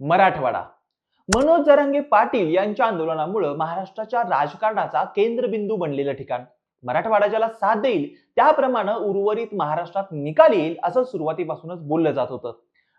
मराठवाडा. मनोज जरांगे पाटील यांच्या आंदोलनामुळे महाराष्ट्राच्या राजकारणाचा केंद्रबिंदू बनलेलं ठिकाण. मराठवाडा ज्याला साथ देईल त्याप्रमाणे उर्वरित महाराष्ट्रात निकाल येईल असं सुरुवातीपासूनच बोललं जात होतं.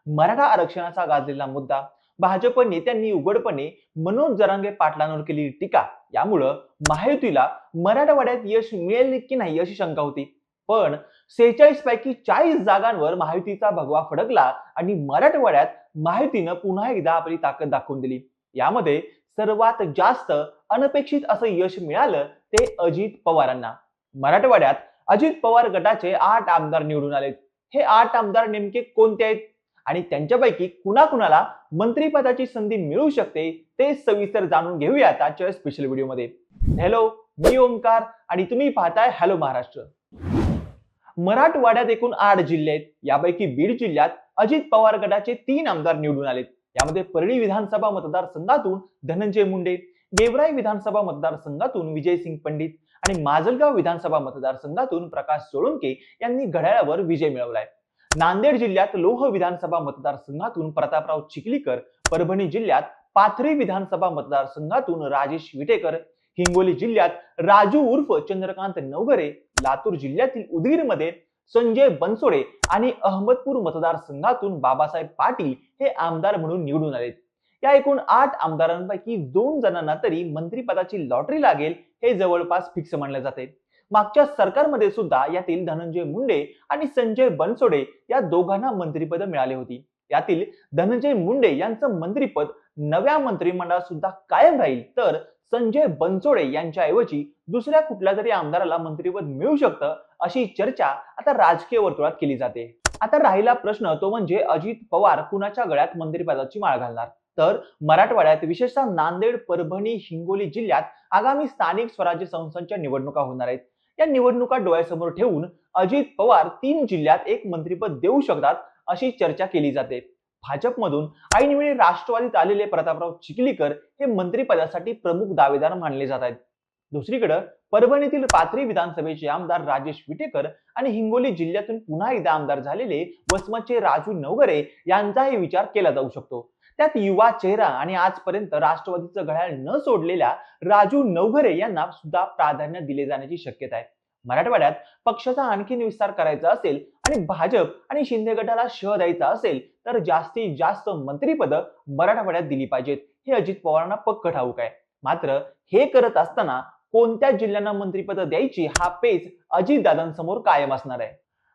मराठा आरक्षणाचा गाजलेला मुद्दा भाजप नेत्यांनी उघडपणे मनोज जरांगे पाटलांवर केलेली टीका यामुळं महायुतीला मराठवाड्यात यश मिळेल की नाही अशी शंका होती. पण सेहेचाळीस पैकी चाळीस जागांवर महायुतीचा भगवा फडकला आणि मराठवाड्यात महायुतीनं पुन्हा एकदा आपली ताकद दाखवून दिली. यामध्ये सर्वात जास्त अनपेक्षित असं यश मिळालं ते अजित पवारांना. मराठवाड्यात अजित पवार गटाचे आठ आमदार निवडून आलेत. हे आठ आमदार नेमके कोणते आहेत? आणि त्यांच्यापैकी कुणाकुणाला मंत्रिपदाची संधी मिळू शकते ते सविस्तर जाणून घेऊयात आजच्या स्पेशल व्हिडिओमध्ये हॅलो मी ओंकार आणि तुम्ही पाहताय हॅलो महाराष्ट्र मराठवाड्यात एकूण आठ जिल्हे आहेत. यापैकी बीड जिल्ह्यात अजित पवार गटाचे तीन आमदार निवडून आलेत. यामध्ये परळी विधानसभा मतदारसंघातून धनंजय मुंडे गेवराई विधानसभा मतदारसंघातून विजयसिंग पंडित आणि माजलगाव विधानसभा मतदारसंघातून प्रकाश सोळंके यांनी घड्याळावर विजय मिळवलाय. नांदेड जिल्ह्यात लोह विधानसभा मतदारसंघातून प्रतापराव चिखलीकर परभणी जिल्ह्यात पाथरी विधानसभा मतदारसंघातून राजेश विटेकर हिंगोली जिल्ह्यात राजू उर्फ चंद्रकांत नवगरे लातूर जिल्ह्यातील उदगीरमध्ये संजय बनसोडे आणि अहमदपूर मतदारसंघातून बाबासाहेब पाटील हे आमदार म्हणून निवडून आले या एकूण आठ आमदारांपैकी दोन जणांना तरी मंत्रीपदाची लॉटरी लागेल हे जवळपास फिक्स मानले जाते. मागच्या सरकारमध्ये सुद्धा यातील धनंजय मुंडे आणि संजय बनसोडे या दोघांना मंत्रीपद मिळाले होती. यातील धनंजय मुंडे यांचं मंत्रीपद नव्या मंत्रिमंडळात सुद्धा कायम राहील तर संजय बनसोडे यांच्याऐवजी दुसऱ्या कुठल्या तरी आमदाराला मंत्रिपद मिळू शकतं अशी चर्चा आता राजकीय वर्तुळात केली जाते. आता राहिला प्रश्न तो म्हणजे अजित पवार कुणाच्या गळ्यात मंत्रिपदाची माळ घालणार? तर मराठवाड्यात विशेषतः नांदेड परभणी हिंगोली जिल्ह्यात आगामी स्थानिक स्वराज्य संस्थांच्या निवडणुका होणार आहेत. या निवडणुका डोळ्यासमोर ठेवून अजित पवार तीन जिल्ह्यात एक मंत्रिपद देऊ शकतात अशी चर्चा केली जाते. भाजपमधून ऐनवेळी राष्ट्रवादीत आलेले प्रतापराव चिखलीकर हे मंत्रिपदासाठी प्रमुख दावेदार मानले जात आहेत. दुसरीकडे परभणीतील पाथरी विधानसभेचे आमदार राजेश विटेकर आणि हिंगोली जिल्ह्यातून पुन्हा एकदा आमदार झालेले वसमतचे राजू नवघरे यांचाही विचार केला जाऊ शकतो. त्यात युवा चेहरा आणि आजपर्यंत राष्ट्रवादीचं घड्याळ न सोडलेल्या राजू नवघरे यांना सुद्धा प्राधान्य दिले जाण्याची शक्यता आहे. मराठवाड्यात पक्षाचा आणखीन विस्तार करायचा असेल आणि भाजप आणि शिंदे गटाला शह द्यायचा असेल तर जास्तीत जास्त मंत्रीपदं मराठवाड्यात दिली पाहिजेत हे अजित पवारांना पक्क ठाऊक आहे. मात्र हे करत असताना कोणत्या जिल्ह्यांना मंत्रीपद द्यायची हा पेच अजितदादांसमोर कायम असणार आहे.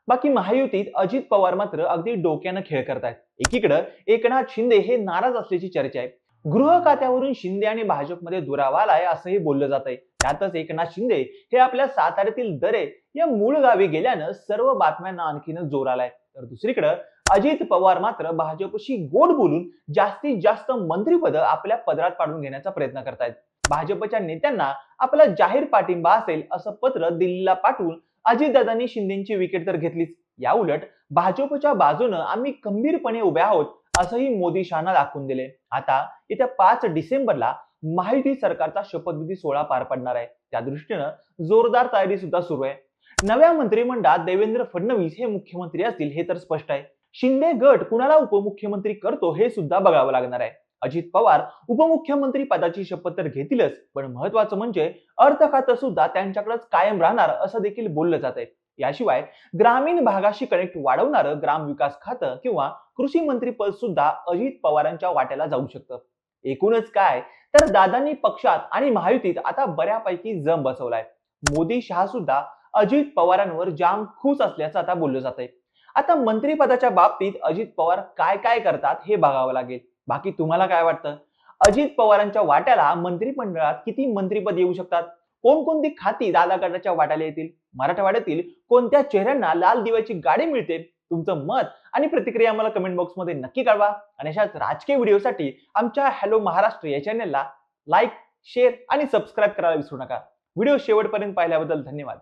बाकी महायुतीत अजित पवार मात्र अगदी डोक्यानं खेळ करतायत. एकीकडं एकनाथ शिंदे हे नाराज असल्याची चर्चा आहे. गृह खात्यावरून शिंदे आणि भाजपमध्ये दुरावा आलाय असंही बोललं जात आहे त्यातच एकनाथ शिंदे हे आपल्या साताऱ्यातील दरे या मूळ गावी गेल्यानं सर्व बातम्यांना आणखीनच जोर आलाय. तर दुसरीकडे अजित पवार मात्र भाजपशी गोड बोलून जास्तीत जास्त मंत्रीपद आपल्या पदरात पाडून घेण्याचा प्रयत्न करतायत. भाजपच्या नेत्यांना आपला जाहीर पाठिंबा असेल असं पत्र दिल्लीला पाठवून अजितदादांनी शिंदेची विकेट तर घेतलीच. या उलट भाजपच्या बाजूनं आम्ही खंबीरपणे उभे आहोत. असंही मोदी शहाना दाखवून दिले. आता येत्या पाच डिसेंबरला महायुती सरकारचा शपथविधी सोहळा पार पडणार आहे. त्या दृष्टीनं जोरदार तयारी सुद्धा सुरू आहे. नव्या मंत्रिमंडळात देवेंद्र फडणवीस हे मुख्यमंत्री असतील हे तर स्पष्ट आहे. शिंदे गट कुणाला उपमुख्यमंत्री करतो हे सुद्धा बघावं लागणार आहे. अजित पवार उपमुख्यमंत्री पदाची शपथ तर घेतीलच पण महत्वाचं म्हणजे अर्थ खातं सुद्धा त्यांच्याकडेच कायम राहणार असं देखील बोललं जात आहे. याशिवाय ग्रामीण भागाशी कनेक्ट वाढवणारं ग्राम विकास खातं किंवा कृषी मंत्री पद सुद्धा अजित पवारांच्या वाट्याला जाऊ शकतं. एकूणच काय? तर दादांनी पक्षात आणि महायुतीत आता बऱ्यापैकी जम बसवलाय. मोदी शहा सुद्धा अजित पवारांवर जाम खुश असल्याचं आता बोललं जात आहे आता मंत्रिपदाच्या बाबतीत अजित पवार काय काय करतात हे बघावं लागेल. बाकी तुम्हाला काय वाटतं? अजित पवारांच्या वाट्याला मंत्रिमंडळात किती मंत्रिपद येऊ शकतात? कोणकोणती खाती दादा गटाच्या वाट्याला येतील? मराठवाड्यातील कोणत्या चेहऱ्यांना लाल दिव्याची गाडी मिळते? तुमचं मत आणि प्रतिक्रिया मला कमेंट बॉक्समध्ये नक्की कळवा. आणि अशाच राजकीय व्हिडिओसाठी आमच्या हॅलो महाराष्ट्र या चॅनेलला लाईक शेअर आणि सबस्क्राईब करायला विसरू नका. व्हिडिओ शेवटपर्यंत पाहिल्याबद्दल धन्यवाद.